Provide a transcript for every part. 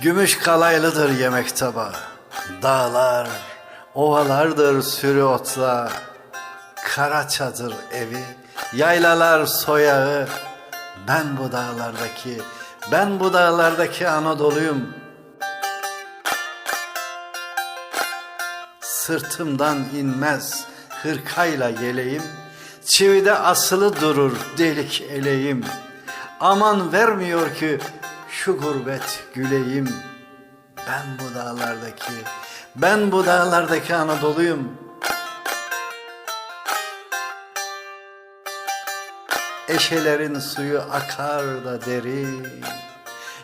Gümüş kalaylıdır yemek tabağı. Dağlar, ovalardır sürü otla. Kara çadır evi, yaylalar soyağı. Ben bu dağlardaki, ben bu dağlardaki Anadolu'yum. Sırtımdan inmez hırkayla yeleğim. Çivide asılı durur delik eleğim. Aman vermiyor ki şu gurbet güleyim. Ben bu dağlardaki, ben bu dağlardaki Anadolu'yum. Eşelerin suyu akar da derin.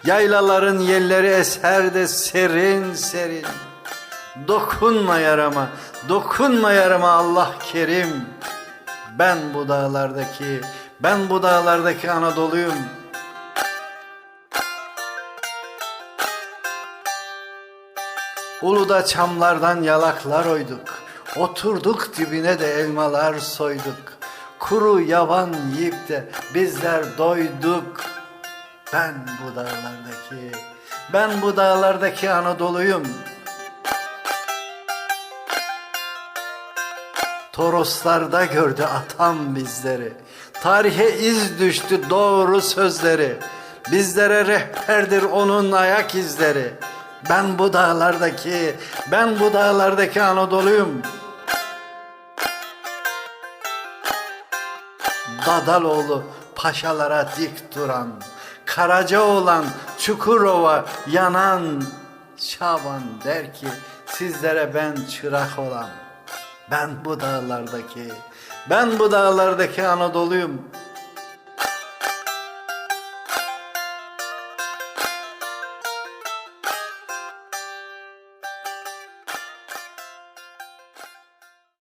Yaylaların yelleri eser de serin serin. Dokunma yarama, dokunma yarama Allah kerim. Ben bu dağlardaki, ben bu dağlardaki Anadolu'yum. Uluda çamlardan yalaklar oyduk. Oturduk dibine de elmalar soyduk. Kuru yavan yiyip de bizler doyduk. Ben bu dağlardaki, ben bu dağlardaki Anadolu'yum. Toroslarda gördü atam bizleri. Tarihe iz düştü doğru sözleri. Bizlere rehberdir onun ayak izleri. Ben bu dağlardaki, ben bu dağlardaki Anadolu'yum. Dadaloğlu paşalara dik duran, Karaca olan Çukurova yanan, Şaban der ki sizlere ben çırak olan. Ben bu dağlardaki, ben bu dağlardaki Anadolu'yum.